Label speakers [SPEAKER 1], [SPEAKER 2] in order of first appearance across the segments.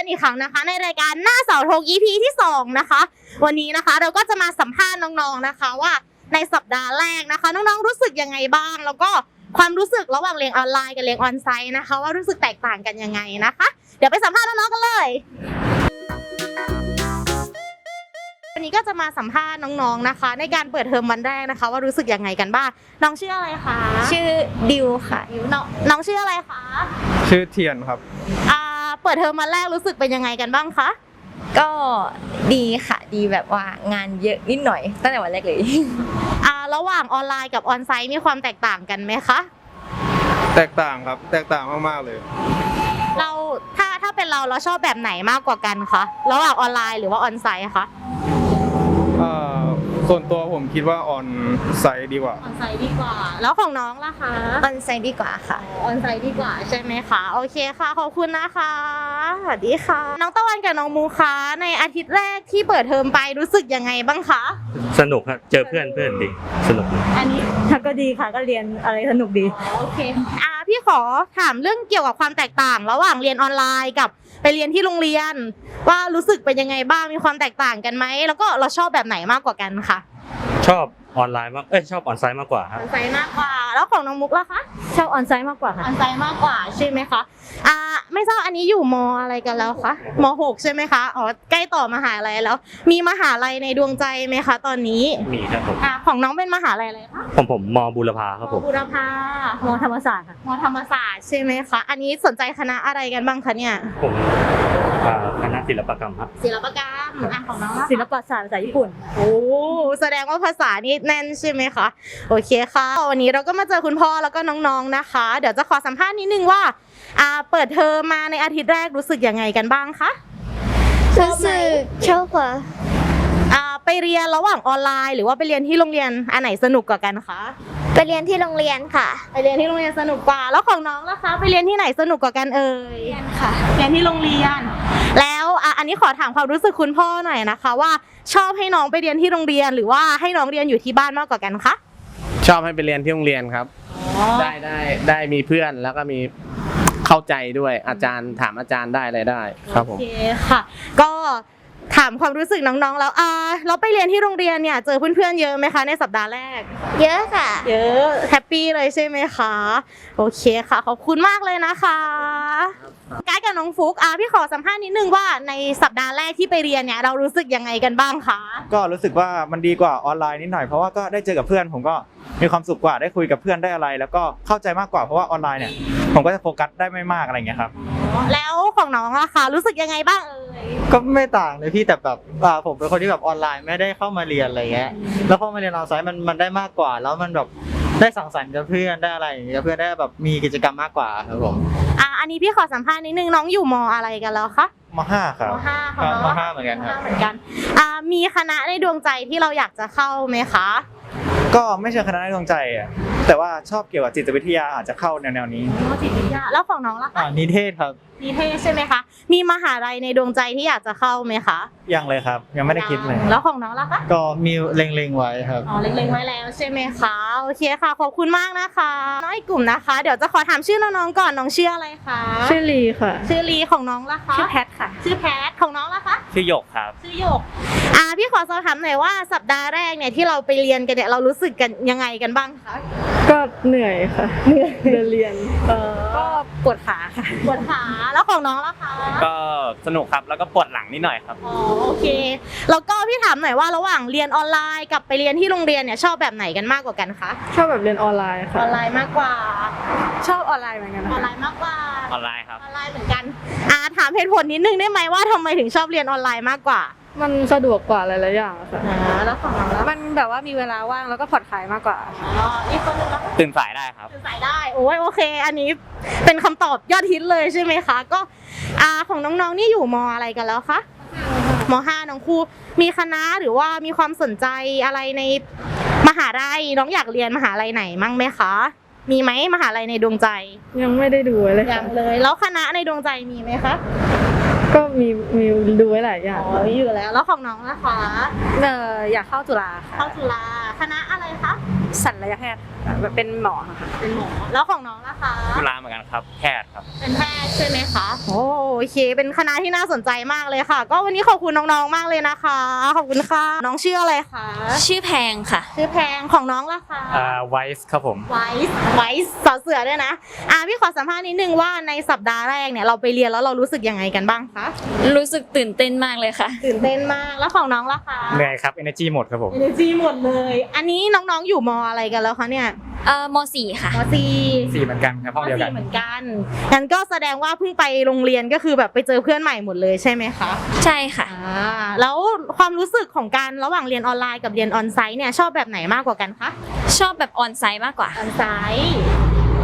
[SPEAKER 1] มาพบกันอีกครั้งนะคะ ในรายการหน้าเสาธง EP ที่สองนะคะ วันนี้นะคะเราก็จะมาสัมภาษณ์น้องๆนะคะว่าในสัปดาห์แรกนะคะ น้องๆรู้สึกยังไงบ้าง แล้วก็ความรู้สึกระหว่างเรียนออนไลน์กับเรียนออนไซต์นะคะ ว่ารู้สึกแตกต่างกันยังไงนะคะ เดี๋ยวไปสัมภาษณ์น้องๆกันเลย วันนี้ก็จะมาสัมภาษณ์น้องๆนะคะ ในการเปิดเทอมวันแรกนะคะ ว่ารู้สึกยังไงกันบ้างน้องชื่ออะไรคะ
[SPEAKER 2] ชื่อดิวค่ะ
[SPEAKER 1] น้องน้องชื่ออะไรคะ
[SPEAKER 3] ชื่อเทียนครับ
[SPEAKER 1] อ่า เปิดเทอมวันแรกรู้สึกเป็นยังไงกันบ้างคะ
[SPEAKER 2] ก็ดีค่ะดีแบบว่างานเยอะนิดหน่อย ตั้งแต่วันแรกเลย
[SPEAKER 1] อ่า ระหว่างออนไลน์กับออนไซต์มีความแตกต่างกันไหมคะ
[SPEAKER 3] แตกต่างครับ แตกต่างมากๆเลย
[SPEAKER 1] เราถ้าถ้าเป็นเราเราชอบแบบไหนมากกว่ากันคะ ระหว่างออนไลน์หรือว่าออนไซต์คะ
[SPEAKER 3] เอ่อ ส่วนตัวผมคิดว่าออนไซต์ดีกว่า
[SPEAKER 1] ออนไซต์ดีกว่า แล้วของน้องล่ะคะ
[SPEAKER 2] ออนไซต์ดีกว่าค่ะ
[SPEAKER 1] ออนไซต์ดีกว่าใช่ไหมคะ โอเคค่ะ ขอบคุณนะคะ สวัสดีค่ะ น้องตะวันกับน้องมูคะในอาทิตย์แรกที่เปิดเทอมไปรู้สึกยังไงบ้างคะ
[SPEAKER 4] สนุกครับ เจอเพื่อนเพื่อนดี สนุกดี
[SPEAKER 1] อันนี้
[SPEAKER 5] ก็ดีค่ะก็เรียนอะไรสนุกดี
[SPEAKER 1] โอเคอ่า พี่ขอถามเรื่องเกี่ยวกับความแตกต่าง ระหว่างเรียนออนไลน์กับไปเรียนที่โรงเรียน ว่ารู้สึกเป็นยังไงบ้างมีความแตกต่างกันไหมแล้วก็เราชอบแบบไหนมากกว่ากันคะ
[SPEAKER 4] ชอบออนไลน์มากเอ้ยชอบออนไซต์มากกว่าค
[SPEAKER 1] อ
[SPEAKER 4] รับ
[SPEAKER 1] อนไซต์มากกว่า แล้วของน้องมุกล่ะคะ
[SPEAKER 5] ชอบออนไซต์มากกว่า
[SPEAKER 1] อ
[SPEAKER 5] ค่ะ
[SPEAKER 1] อนไซต์มากกว่าใช่ไหมคะอ่าไม่ทราบอันนี้อยู่มอะไรกันแล้วคะมหกใช่ไหมคะอ๋อใกล้ต่อมหาลัยแล้ว มีมหาลัยในดวงใจไหมคะ ตอนนี้
[SPEAKER 4] มีครับผม
[SPEAKER 1] อ่าของน้องเป็นมหาลัยอะไรคะ
[SPEAKER 4] ผมผมมบูรพาครับผม
[SPEAKER 1] บุรพาม
[SPEAKER 5] อธรรมศาสตร์ค่ะ
[SPEAKER 1] มธรรมศาสตร์ใช่ไหมคะอันนี้สนใจคณะอะไรกันบ้างคะเนี่ย
[SPEAKER 4] ผม อ่าคณะศิลปกรรมครับ
[SPEAKER 1] ศิลปกรรมอะของน้องล่ะคะ
[SPEAKER 5] ศิลปศาสตร์ภาษาญี่ปุ่น
[SPEAKER 1] โอ้แสดงว่าภาษานี่แน่นใช่ไหมคะ โอเคค่ะ วันนี้เราก็มาเจอคุณพ่อแล้วก็น้องๆนะคะ เดี๋ยวจะขอสัมภาษณ์นิดนึงว่าอ่าเปิดเทอมมาในอาทิตย์แรกรู้สึกยังไงกันบ้างคะ
[SPEAKER 2] รู้สึกชอบค่ะ
[SPEAKER 1] อ่าไปเรียนระหว่างออนไลน์ หรือว่าไปเรียนที่โรงเรียนอันไหนสนุกกว่ากันคะ
[SPEAKER 2] ไปเรียนที่โรงเรียนค่ะ
[SPEAKER 1] ไปเรียนที่โรงเรียนสนุกกว่า แล้วของน้องล่ะคะ ไปเรียนที่ไหนสนุกกว่ากันเอ่ย
[SPEAKER 2] เรียนค่ะ
[SPEAKER 1] เรียนที่โรงเรียน แล้วอะอันนี้ขอถามความรู้สึกคุณพ่อหน่อยนะคะ ว่าชอบให้น้องไปเรียนที่โรงเรียน หรือว่าให้น้องเรียนอยู่ที่บ้านมากกว่ากันคะ
[SPEAKER 6] ชอบให้ไปเรียนที่โรงเรียนครับ ได้ได้ได้มีเพื่อนแล้วก็มีเข้าใจด้วยอาจารย์ถามอาจารย์ได้อะไรได้ครับผม
[SPEAKER 1] โอเคค่ะ ก็ถามความรู้สึกน้องๆ แล้วอ่าเราไปเรียนที่โรงเรียนเนี่ยเจอเพื่อนๆเยอะไหมคะในสัปดาห์แรก
[SPEAKER 2] เยอะค่ะ
[SPEAKER 1] เยอะแฮปปี้เลยใช่ไหมคะโอเคค่ะขอบคุณมากเลยนะคะกายกับน้องฟุกอะพี่ขอสัมภาษณ์นิดนึงว่าในสัปดาห์แรกที่ไปเรียนเนี่ยเรารู้สึกยังไงกันบ้างคะ
[SPEAKER 7] ก็รู้สึกว่ามันดีกว่าออนไลน์นิดหน่อยเพราะว่าก็ได้เจอกับเพื่อนผมก็มีความสุขกว่าได้คุยกับเพื่อนได้อะไร แล้วก็เข้าใจมากกว่าเพราะว่าออนไลน์เนี่ยผมก็จะโฟกัสได้ไม่มากอะไรอย่างเงี้ยครับ
[SPEAKER 1] แล้วของน้องล่ะคะรู้สึกยังไงบ้างเอ่ย
[SPEAKER 8] ก็ไม่ต่างเลยพี่แต่แบบอ่าผมเป็นคนที่แบบออนไลน์ไม่ได้เข้ามาเรียนอะไรเงี้ยแล้วพอมาเรียนออนไลน์มันมันได้มากกว่า แล้วมันแบบได้สังสรรค์กับเพื่อนได้อะไรอย่างเงี้ยเพื่อนได้แบบมีกิจกรรมมากกว่าครับผม
[SPEAKER 1] อะอันนี้พี่ขอสัมภาษณ์นิดนึงน้องอยู่มอะไรกันแล้วคะ
[SPEAKER 7] มห้าครับ
[SPEAKER 1] มห้า
[SPEAKER 7] ครั
[SPEAKER 1] ค่ะ
[SPEAKER 7] บมห้าเหมือนกันครับ
[SPEAKER 1] เหมือนกันอ่ามีคณะในดวงใจที่เราอยากจะเข้าไหมคะ
[SPEAKER 7] ก็ไม่เชิงคณะในดวงใจอะ แต่ว่าชอบเกี่ยวกับจิตวิทยาอาจจะเข้าแนวๆนี้
[SPEAKER 1] จิตวิทยาแล้วของน้องล่ะ
[SPEAKER 8] อ่า
[SPEAKER 1] คะ
[SPEAKER 8] นิเทศครับ
[SPEAKER 1] นิเทศใช่ไหมคะ มีมหาลัยในดวงใจที่อยากจะเข้าไหมคะ
[SPEAKER 7] ยังเลยครับ ยังไม่ได้คิดเลย
[SPEAKER 1] แล้วของน้องล่ะคะ
[SPEAKER 8] ก็มีเล็งๆไว้ครับ
[SPEAKER 1] อ๋อเล็งๆไว้แล้วใช่ไหมคะ โอเคค่ะ ขอบคุณมากนะคะ น้องอีกกลุ่มนะคะ เดี๋ยวจะขอถามชื่อน้องๆก่อน น้องชื่ออะไรคะ
[SPEAKER 5] ชื่อลีค่ะ
[SPEAKER 1] ชื่อลีของน้องล่ะคะ
[SPEAKER 5] ชื่อแพทค่ะ
[SPEAKER 1] ชื่อแพทของน้องล่ะคะ
[SPEAKER 4] ชื่อหยกครับ
[SPEAKER 1] ชื่อหยก อ่าพี่ขอสอบถามหน่อยว่าสัปดาห์แรกเนี่ยที่เราไปเรียนกันเนี่ยเรารู้สึกกันยังไงกันบ้างคะ
[SPEAKER 5] ก็เหนื่อยค่ะเหนื่อยเรียนเออก็ปวดขาค่ะ
[SPEAKER 1] ปวดขาแล้วของน้องล่ะคะ
[SPEAKER 4] ก็สนุกครับแล้วก็ปวดหลังนิดหน่อยครับ
[SPEAKER 1] อ๋อโอเคแล้วก็พี่ถามหน่อยว่าระหว่างเรียนออนไลน์กับไปเรียนที่โรงเรียนเนี่ยชอบแบบไหนกันมากกว่ากันคะ
[SPEAKER 5] ชอบแบบเรียนออนไลน์
[SPEAKER 1] อ
[SPEAKER 5] ค่ะ
[SPEAKER 1] อนไลน์มากกว่า
[SPEAKER 5] ชอบออนไลน์เหมือนกัน
[SPEAKER 1] อ
[SPEAKER 5] นะ
[SPEAKER 1] อนไล
[SPEAKER 5] คะ
[SPEAKER 1] น์มากกว่า
[SPEAKER 4] ออนไลน์ครับ
[SPEAKER 1] ออนไลน์เหมือนกันอ่าถามเหตุผลนิดนึงได้ไหมว่าทำไมถึงชอบเรียนออนไลน์มากกว่า
[SPEAKER 5] มันสะดวกกว่าหลายๆอย่างอะค่ะ
[SPEAKER 1] อ่าแล้วของน้องล่ะ
[SPEAKER 5] มันแบบว่ามีเวลาว่างแล้วก็ผ่อนคลายมากกว่า
[SPEAKER 1] อ๋ออีกคนนึงล่ะ
[SPEAKER 4] ตื่นสายได้ครับ
[SPEAKER 1] คือใส่ได้โอ้ยโอเค อันนี้เป็นคำตอบยอดฮิตเลยใช่ไหมคะ ก็อ่าของน้องๆนี่อยู่มอะไรกันแล้วคะมห้าน้องครูมีคณะหรือว่ามีความสนใจอะไรในมหาลัยน้องอยากเรียนมหาลัยไหนมั่งไหมคะ มีไหมมหาลัยในดวงใจ
[SPEAKER 5] ยังไม่ได้ดูเลย
[SPEAKER 1] ยั
[SPEAKER 5] ค่ะ
[SPEAKER 1] งเลย แล้วคณะในดวงใจมีไหมคะ
[SPEAKER 5] ก็มีมีดูไว้หลายอย่าง
[SPEAKER 1] อ๋อมีอยู่แล้ว แล้วของน้องนะคะ
[SPEAKER 5] เอออยากเข้าจุฬาค่ะ
[SPEAKER 1] เข้าจุฬาคณะอะไรคะ
[SPEAKER 5] สัญญแพทย์ค่ะแบบเป็นหมอค่ะ
[SPEAKER 1] เป็นหมอ แล้วของน้องนะคะ
[SPEAKER 4] จุฬาเหมือนกันครับ แพทย์ครับ
[SPEAKER 1] เป็นแพทย์ใช่ไหมคะ โอ้เค เป็นคณะที่น่าสนใจมากเลยค่ะ ก็วันนี้ขอบคุณน้องๆมากเลยนะคะ ขอบคุณค่ะ น้องชื่ออะไรคะ
[SPEAKER 2] ชื่อแพงค่ะ
[SPEAKER 1] ชื่อแพงของน้องล่ะคะ
[SPEAKER 4] อ่าไวส์ครับผม
[SPEAKER 1] ไวส์ไวส์สอเสือด้วยนะ อะพี่ขอสัมภาษณ์นิดนึงว่าในสัปดาห์แรกเนี่ยเราไปเรียนแล้วเรารู้สึกยังไงกันบ้างคะ
[SPEAKER 2] รู้สึกตื่นเต้นมากเลยค่ะ
[SPEAKER 1] ตื่นเต้นมาก แล้วของน้องล่ะคะ
[SPEAKER 4] เหนื่อยครับ energy หมดครับผม
[SPEAKER 1] energy หมดเลย อันนี้น้องๆอยู่มอะไรกันแล้วคะเนี่ย
[SPEAKER 2] เอ่อมสี่ค่ะ
[SPEAKER 1] มสี่
[SPEAKER 4] สี่เหมือนกันครับห้องเดียวกัน
[SPEAKER 1] มสี่เหมือนกันงั้นก็แสดงว่าเพิ่งไปโรงเรียนก็คือแบบไปเจอเพื่อนใหม่หมดเลยใช่ไหมคะ
[SPEAKER 2] ใช่ค่ะ
[SPEAKER 1] อ่าแล้วความรู้สึกของการระหว่างเรียนออนไลน์กับเรียนออนไซต์เนี่ยชอบแบบไหนมากกว่ากันคะ
[SPEAKER 2] ชอบแบบออนไซต์มากกว่า
[SPEAKER 1] ออนไซต์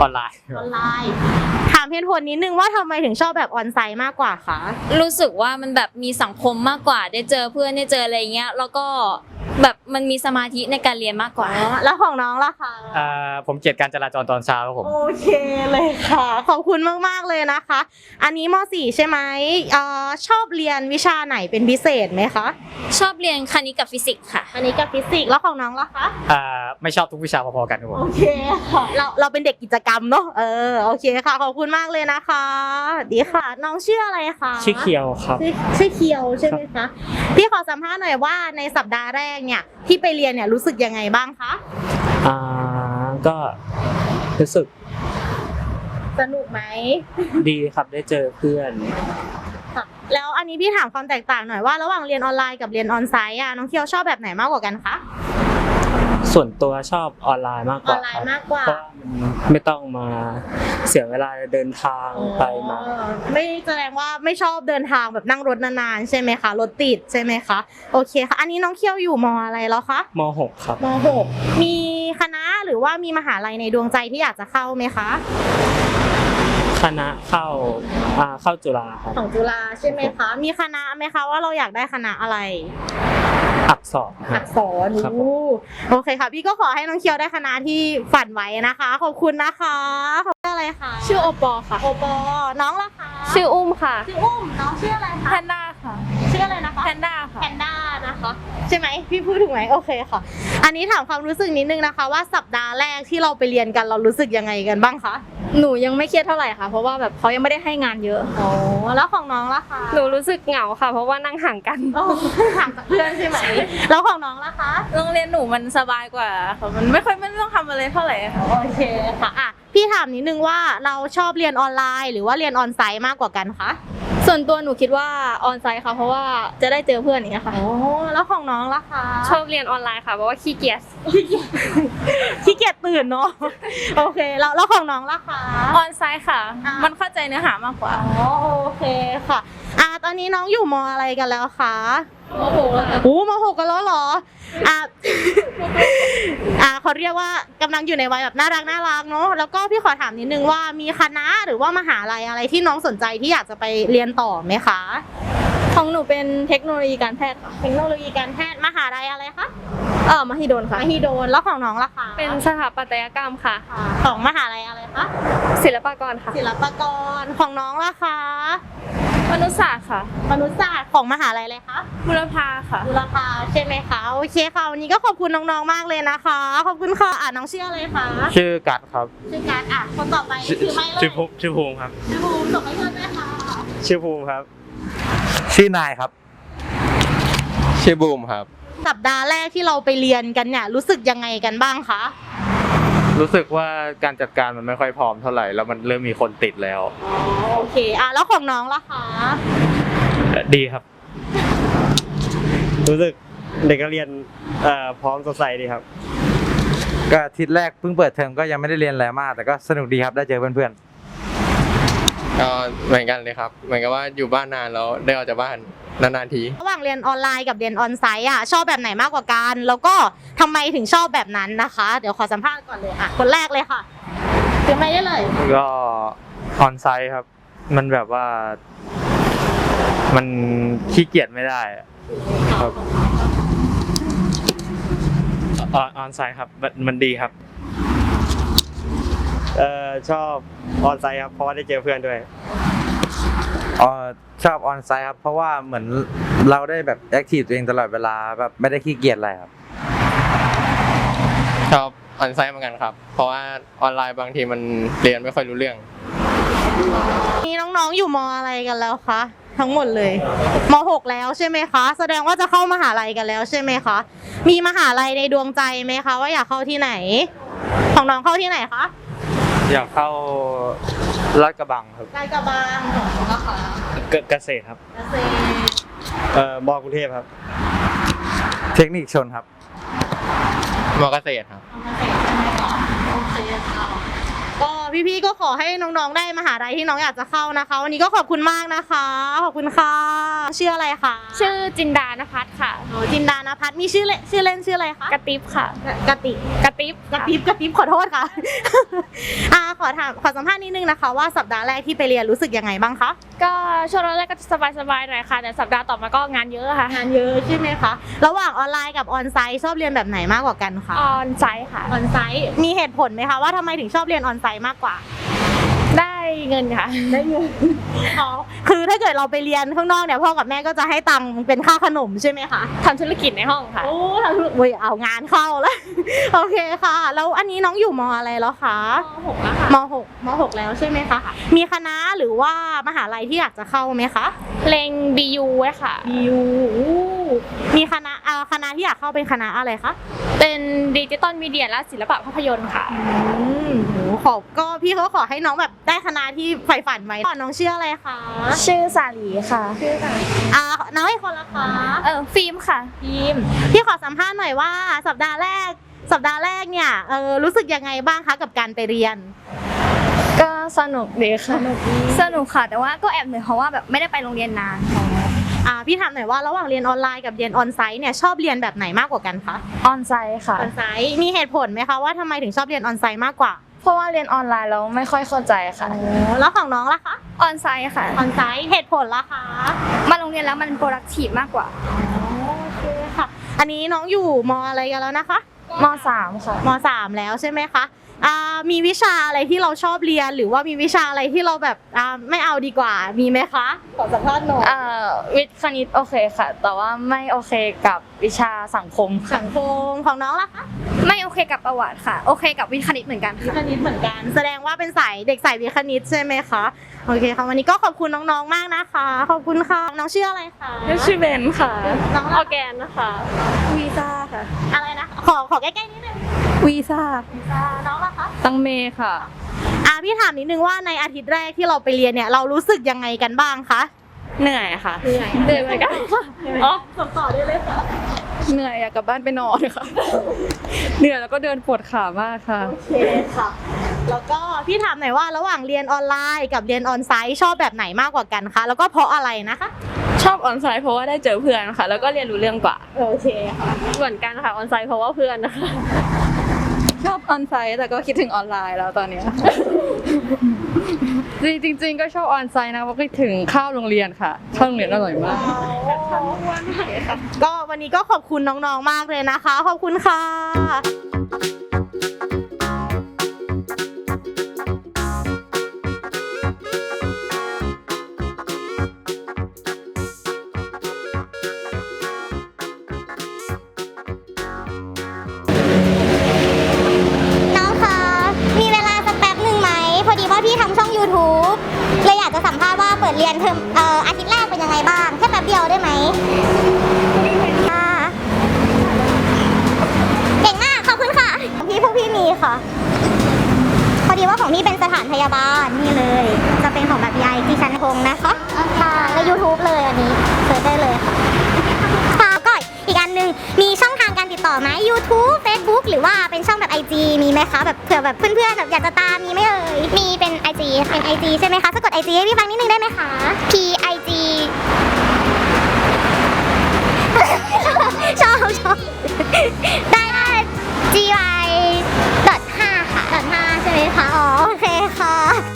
[SPEAKER 4] ออนไลน์
[SPEAKER 1] ออนไลน์ถามเหตุผลนิดนึงว่าทำไมถึงชอบแบบออนไซต์มากกว่าคะ
[SPEAKER 2] รู้สึกว่ามันแบบมีสังคมมากกว่า ได้เจอเพื่อนได้เจออะไรเงี้ย แล้วก็ แบบมันมีสมาธิในการเรียนมากกว่า
[SPEAKER 1] อ๋อแล้วของน้องล่ะคะ
[SPEAKER 4] อ่าผมเกลียดการจราจรตอนเช้าครับผม
[SPEAKER 1] โอเคเลยค่ะ ขอบคุณมากๆเลยนะคะ อันนี้ม .4 ใช่ไหมเอ่อชอบเรียนวิชาไหนเป็นพิเศษไหมคะ
[SPEAKER 2] ชอบเรียนคณิตกับฟิสิกส์ค่ะ
[SPEAKER 1] อันนี้กับฟิสิกส์แล้วของน้องล่ะคะ
[SPEAKER 4] อ่าไม่ชอบทุกวิชาพอๆกันครับผม
[SPEAKER 1] โอเคค่ะเราเราเป็นเด็กกิจกรรมเนาะเออโอเคค่ะ ขอบคุณมากเลยนะคะดีค่ะ น้องชื่ออะไรคะ
[SPEAKER 4] ชื่อเคียวครับ
[SPEAKER 1] ชื่อชื่อเคียวใช่ไหมคะพี่ขอสัมภาษณ์หน่อยว่าในสัปดาห์แรกเนี่ยที่ไปเรียนเนี่ยรู้สึกยังไงบ้างคะ
[SPEAKER 9] อ่าก็รู้สึก
[SPEAKER 1] สนุกไหม
[SPEAKER 9] ดีครับได้เจอเพื่อน
[SPEAKER 1] ค่ะแล้วอันนี้พี่ถามความแตกต่างหน่อยว่าระหว่างเรียนออนไลน์กับเรียนออนไซต์อะน้องเคียวชอบแบบไหนมากกว่ากันคะ
[SPEAKER 9] ส่วนตัวชอบออนไลน์มากก
[SPEAKER 1] ออ
[SPEAKER 9] ว่าน
[SPEAKER 1] ไล
[SPEAKER 9] ครับ
[SPEAKER 1] น์มากกว่า
[SPEAKER 9] เพราะว่ามันไม่ต้องมาเสียเวลาเดินทางไปมา
[SPEAKER 1] อ๋อไม่แสดงว่าไม่ชอบเดินทางแบบนั่งรถนานๆใช่ไหมคะรถติดใช่ไหมคะโอเคค่ะ อันนี้น้องเคียวอยู่มอะไรแล้วคะ
[SPEAKER 9] ม .6 ครับ
[SPEAKER 1] ม .6 มีคณะหรือว่ามีมหาลัยในดวงใจที่อยากจะเข้าไหมคะ
[SPEAKER 9] คณะเข้าอ่าเข้าจุฬาครับ
[SPEAKER 1] ของจุฬาใช่ไหมคะ มีคณะไหมคะว่าเราอยากได้คณะอะไร
[SPEAKER 9] อักษรค
[SPEAKER 1] อั
[SPEAKER 9] รับ
[SPEAKER 1] กษร
[SPEAKER 9] ครับผม
[SPEAKER 1] อู้โอเคค่ะ พี่ก็ขอให้น้องเคียวได้คณะที่ฝันไว้นะคะ ขอบคุณนะคะขอบคุณอะไรคะ
[SPEAKER 5] ชื่อโอปอค่ะ
[SPEAKER 1] โอปอน้องล่ะคะ
[SPEAKER 5] ชื่ออุ้มค่ะ
[SPEAKER 1] ชื่ออุ้มน้องชื่ออะไรคะ
[SPEAKER 5] แพนด้าค่ะ
[SPEAKER 1] ชื่ออะไรนะคะ
[SPEAKER 5] แพนด้าค่ะ
[SPEAKER 1] แพนด้านะคะ ใช่ไหมพี่พูดถูกไหมโอเคค่ะ อันนี้ถามความรู้สึกนิดนึงนะคะ ว่าสัปดาห์แรกที่เราไปเรียนกันเรารู้สึกยังไงกันบ้างคะ
[SPEAKER 5] หนูยังไม่เครียดเท่าไหร่ค่ะ เพราะว่าแบบเขายังไม่ได้ให้งานเยอะ
[SPEAKER 1] อ๋อแล้วของน้องล่ะคะ
[SPEAKER 5] หนูรู้สึกเหงาค่ะ เพราะว่านั่งห่างกัน
[SPEAKER 1] โอ้ห่างจากเพื่อนใช่ไหมแล้วของน้องล่ะคะ
[SPEAKER 5] โรงเรียนหนูมันสบายกว่าค่ะมันไม่ค่อยไม่ต้องทำอะไรเท่าไหร่ค่ะ
[SPEAKER 1] โอเคค่ะอะพี่ถามนิดนึงว่าเราชอบเรียนออนไลน์ หรือว่าเรียนออนไซต์มากกว่ากันคะ
[SPEAKER 5] ส่วนตัวหนูคิดว่าออนไซต์ค่ะ เพราะว่าจะได้เจอเพื่อนอย่างเงี้ยค่ะ
[SPEAKER 1] อ๋อแล้วของน้องล่ะคะ
[SPEAKER 5] ชอบเรียนออนไลน์ค่ะเพราะว่าขี้เกียจ
[SPEAKER 1] ขี้เกียจตื่นเนาะโอเคแล้วแล้วของน้องล่ะคะ
[SPEAKER 5] ออนไซต์ค่ะ
[SPEAKER 1] อ่ามั
[SPEAKER 5] มันเข้าใจเนื้อหามากกว่า
[SPEAKER 1] อ๋อโอเคค่ะ อะตอนนี้น้องอยู่มอะไรกันแล้วคะ
[SPEAKER 5] โอ้โห
[SPEAKER 1] โอ้มาหกกันแล้วเหรออะอะเขาเรียกว่ากำลังอยู่ในวัยแบบน่ารักน่ารักเนาะแล้วก็พี่ขอถามนิดนึงว่ามีคณะหรือว่ามหาลัยอะไรที่น้องสนใจที่อยากจะไปเรียนต่อไหมคะ
[SPEAKER 5] ของหนูเป็นเทคโนโลยีการแพทย์ค่ะ
[SPEAKER 1] เทคโนโลยีการแพทย์มหาลัยอะไรคะ
[SPEAKER 5] เออมหิดลค่ะ
[SPEAKER 1] มหิดลแล้วของน้องล่ะคะ
[SPEAKER 5] เป็นสถาปัตยกรรมค่ะ
[SPEAKER 1] ค่ะของมหาลัยอะไรคะ
[SPEAKER 5] ศิลปากรค่ะ
[SPEAKER 1] ศิลปากรของน้องล่ะคะ
[SPEAKER 5] มนุษยศาสตร์ค่ะ
[SPEAKER 1] มนุษยศาสตร์ของมหาลัยอะไรคะ
[SPEAKER 5] บุรพาค่ะ
[SPEAKER 1] บุรพาใช่ไหมคะโอเคค่ะวันนี้ก็ขอบคุณน้องๆมากเลยนะคะ ขอบคุณค่ะอ่าน้องชื่ออะไรคะ
[SPEAKER 3] ชื่อกัดครับ
[SPEAKER 1] ชื่อการอะคนต่อไปถือไม้เลย
[SPEAKER 3] ชื่อภูชื่อภูมิครับ
[SPEAKER 1] ชื่อภูมิส่งให้เพื่อนด้วยค่ะ
[SPEAKER 3] ชื่อภูมิครับ
[SPEAKER 7] ชื่อนายครับ
[SPEAKER 3] ชื่อบูมครับ
[SPEAKER 1] สัปดาห์แรกที่เราไปเรียนกันเนี่ยรู้สึกยังไงกันบ้างคะ
[SPEAKER 3] รู้สึกว่าการจัดการมันไม่ค่อยพร้อมเท่าไหร่แล้วมันเริ่มมีคนติดแล้ว
[SPEAKER 1] อ๋อโอเคอะแล้วของน้องล่ะคะ
[SPEAKER 9] ดีครับ
[SPEAKER 8] รู้สึกเด็กนักเรียนเอ่อพร้อมสดใสดีครับ
[SPEAKER 7] ก็อาทิตย์แรกเพิ่งเปิดเทอมก็ยังไม่ได้เรียนอะไรมาก แต่ก็สนุกดีครับได้เจอเพื่อน
[SPEAKER 3] ก็เหมือนกันเลยครับ เหมือนกับว่าอยู่บ้านนานแล้วได้ออกจากบ้านนานๆที
[SPEAKER 1] ระหว่างเรียนออนไลน์กับเรียนออนไซต์อะชอบแบบไหนมากกว่ากัน แล้วก็ทำไมถึงชอบแบบนั้นนะคะ เดี๋ยวขอสัมภาษณ์ก่อนเลยอะคนแรกเลยค่ะถือไม้ได้เลย
[SPEAKER 3] ก็ออนไซต์ครับ มันแบบว่า มันขี้เกียจไม่ได้อะครับ
[SPEAKER 9] ออนออนไซต์ครับมันมันดีครับ
[SPEAKER 8] เอ่อชอบออนไซต์ครับเพราะว่าได้เจอเพื่อนด้วย
[SPEAKER 7] ๆเอ่อชอบออนไซต์ครับเพราะว่าเหมือนเราได้แบบแอคทีฟตัวเองตลอดเวลาแบบไม่ได้ขี้เกียจอะไรครับ
[SPEAKER 3] ชอบออนไซต์เหมือนกันครับ เพราะว่าออนไลน์บางทีมันเรียนไม่ค่อยรู้เรื่อง
[SPEAKER 1] อนี่น้องๆอยู่มอะไรกันแล้วคะทั้งหมดเลยมหกแล้วใช่ไหมคะ แสดงว่าจะเข้ามหาลัยกันแล้วใช่ไหมคะ มีมหาลัยในดวงใจไหมคะ ว่าอยากเข้าที่ไหน ของน้องเข้าที่ไหนคะ
[SPEAKER 3] อยากเข้าลาดกระบังครับ
[SPEAKER 1] ลาดกระบังของน้องอะค่ะ
[SPEAKER 3] เกษตรครับ
[SPEAKER 1] เกษตร
[SPEAKER 7] เอ่อมอกรุงเทพครับ เทคนิคชนครับ
[SPEAKER 6] มอเกษตรครับ
[SPEAKER 1] โอเคค่ะก็พี่ๆก็ขอให้น้องๆได้มหาลัยที่น้องอยากจะเข้านะคะ วันนี้ก็ขอบคุณมากนะคะ ขอบคุณค่ะชื่ออะไรคะ
[SPEAKER 5] ชื่อจินดานภัสค่ะ
[SPEAKER 1] โอ้จินดานพัฒน์มีชื่อเล่นชื่อเล่นชื่ออะไรคะ
[SPEAKER 5] กระติบค่ะ
[SPEAKER 1] กระติก
[SPEAKER 5] กระติบ
[SPEAKER 1] กระติบกระติบขอโทษค่ะอ่าขอถามขอสัมภาษณ์นิดนึงนะคะว่าสัปดาห์แรกที่ไปเรียนรู้สึกยังไงบ้างคะ
[SPEAKER 5] ก็ช่วงแรกๆก็สบายๆหน่อยค่ะ แต่สัปดาห์ต่อมาก็งานเยอะค่ะ
[SPEAKER 1] งานเยอะใช่ไหมคะระหว่างออนไลน์กับออนไซต์ชอบเรียนแบบไหนมากกว่ากันคะ
[SPEAKER 5] ออนไซต์ค่ะ
[SPEAKER 1] ออนไซต์มีเหตุผลไหมคะว่าทำไมถึงชอบเรียนออนไซต์มากกว่า
[SPEAKER 5] ได้เงินค่ะ
[SPEAKER 1] ได้เงินอ๋อคือถ้าเกิดเราไปเรียนข้างนอกเนี่ยพ่อกับแม่ก็จะให้ตังค์เป็นค่าขนมใช่ไหมคะ
[SPEAKER 5] ทำธุรกิจในห้องค่ะ
[SPEAKER 1] โอ้ทำธุรกิจเว้ยเอางานเข้าแล้ว โอเคค่ะ แล้วอันนี้น้องอยู่มอะไรแล้วคะ
[SPEAKER 5] หกแล้วค่ะ
[SPEAKER 1] มหกมหกแล้วใช่ไหมคะ มีคณะหรือว่ามหาลัยที่อยากจะเข้าไหมคะ
[SPEAKER 5] เลง BU ไว้ค่ะ
[SPEAKER 1] ยู มีคณะอ่าคณะที่อยากเข้าเป็นคณะอะไรคะ
[SPEAKER 5] เป็นดิจิตอลมีเดียและศิลปะภาพยนตร์ค่ะ
[SPEAKER 1] อืมโหขอบก็พี่เขาขอให้น้องแบบได้คณะที่ใฝ่ฝันไว้น้องชื่ออะไรคะ
[SPEAKER 5] ชื่อสาลีค่ะ
[SPEAKER 1] อ่าน้องอีกคนละคะ
[SPEAKER 5] เออฟิล์มค่ะ
[SPEAKER 1] ทีมพี่ขอสัมภาษณ์หน่อยว่า สัปดาห์แรก สัปดาห์แรกเนี่ยเออรู้สึกยังไงบ้างคะกับการไปเรียน
[SPEAKER 5] ก็สนุกดีค่ะ สนุกค่ะแต่ว่าก็แอบเหนื่อยเพราะว่าแบบไม่ได้ไปโรงเรียนนาน
[SPEAKER 1] อ่าพี่ถามหน่อยว่าระหว่างเรียนออนไลน์กับเรียนออนไซต์เนี่ยชอบเรียนแบบไหนมากกว่ากันคะ
[SPEAKER 5] ออนไซต์ค่ะ
[SPEAKER 1] ออนไซต์มีเหตุผลไหมคะว่าทำไมถึงชอบเรียนออนไซต์มากกว่า
[SPEAKER 5] เพราะว่าเรียนออนไลน์แล้วไม่ค่อยเข้าใจค่ะ
[SPEAKER 1] แล้วของน้องล่ะคะ
[SPEAKER 5] ออนไซต์ค่ะ
[SPEAKER 1] ออนไซต์เหตุผลล่ะคะ
[SPEAKER 5] มาโรงเรียนแล้วมัน productive มากกว่า
[SPEAKER 1] โอเคค่ะ อันนี้น้องอยู่มอะไรกันแล้วนะคะ
[SPEAKER 5] มสามค่ะ
[SPEAKER 1] มสามแล้วใช่ไหมคะอ่า มีวิชาอะไรที่เราชอบเรียน หรือว่ามีวิชาอะไรที่เราแบบอ่าไม่เอาดีกว่า มีไหมคะขอสัมภาษณ์หน่อย
[SPEAKER 5] เอ่อวิทย์คณิตโอเคค่ะ แต่ว่าไม่โอเคกับวิชาสังคมค่ะ
[SPEAKER 1] สังคมของน้องล่ะคะ
[SPEAKER 5] ไม่โอเคกับประวัติค่ะ โอเคกับวิทย์คณิตเหมือนกัน
[SPEAKER 1] วิท
[SPEAKER 5] ค่ะ
[SPEAKER 1] ย์คณิตเหมือนกัน แสดงว่าเป็นสายเด็กสายวิทย์คณิตใช่ไหมคะโอเคค่ะวันนี้ก็ขอบคุณน้องๆมากนะคะ ขอบคุณค่ะน้องชื่ออะไรคะ
[SPEAKER 5] ชื่อเบนค่ะ
[SPEAKER 1] น้อง
[SPEAKER 5] ออร์แกนนะคะวีซ่าค่ะ
[SPEAKER 1] อะไรนะขอขอใกล้ๆนิดนึง
[SPEAKER 5] วีซ่า
[SPEAKER 1] อ่าน้องล่ะคะ
[SPEAKER 5] ตังเมค่ะ
[SPEAKER 1] อ่าพี่ถามนิดนึงว่าในอาทิตย์แรกที่เราไปเรียนเนี่ยเรารู้สึกยังไงกันบ้างคะ
[SPEAKER 5] เหนื่อยค่ะ
[SPEAKER 1] เหนื่อย
[SPEAKER 5] เหนื่อยเหมือนกันอ๋อ
[SPEAKER 1] ส่งต่อได้เลยค่ะ
[SPEAKER 5] เหนื่อยอยากกลับบ้านไปนอนค่ะ เหนื่อยแล้วก็เดินปวดขามากค่ะ
[SPEAKER 1] โอเคค่ะ แล้วก็พี่ถามหน่อยว่าระหว่างเรียนออนไลน์กับเรียนออนไซต์ชอบแบบไหนมากกว่ากันคะ แล้วก็เพราะอะไรนะคะ
[SPEAKER 5] ชอบออนไซต์เพราะว่าได้เจอเพื่อนค่ะ แล้วก็เรียนรู้เรื่องกว่า
[SPEAKER 1] โอเคค่ะ
[SPEAKER 5] เหมือนกันค่ะออนไซต์เพราะว่าเพื่อนนะคะ ชอบออนไซต์แต่ก็คิดถึงออนไลน์แล้วตอนเนี้ยจริงจริงๆก็ชอบออนไซต์นะเพราะคิดถึงข้าวโรงเรียนค่ะข้าวโรงเรียนอร่อยมาก
[SPEAKER 1] ก็วันนี้ก็ขอบคุณน้องๆมากเลยนะคะ ขอบคุณค่ะ
[SPEAKER 10] เปิดเรียนเทอมเอ่ออาทิตย์แรกเป็นยังไงบ้างแค่แป๊บเดียวได้ไหมค่ะเก่งมากขอบคุณค่ะพี่พวกพี่มีค่ะ พอดีว่าของพี่เป็นสถานพยาบาลนี่เลย จะเป็นของแบบยายที่ชันพงษ์นะคะค่ะใน YouTube เลยอันนี้เสิร์ชได้เลยค่ะค่ะก็อีกอันหนึ่งมีช่องทางการติดต่อไหม YouTube Facebook หรือว่าเป็นช่องแบบ IG มีไหมคะแบบเผื่อแบบเพื่อนๆแบบอยากจะตามมีไหมเอ่ยมีเป็น IG เป็น IG ใช่ไหมคะสะกด IG ให้พี่ฟังนิดนึงได้ไหมคะ P I G ชอบชอบได้ G Y ดอทห้าค่ะดอทห้าใช่ไหมคะ อ๋อ โอเคค่ะ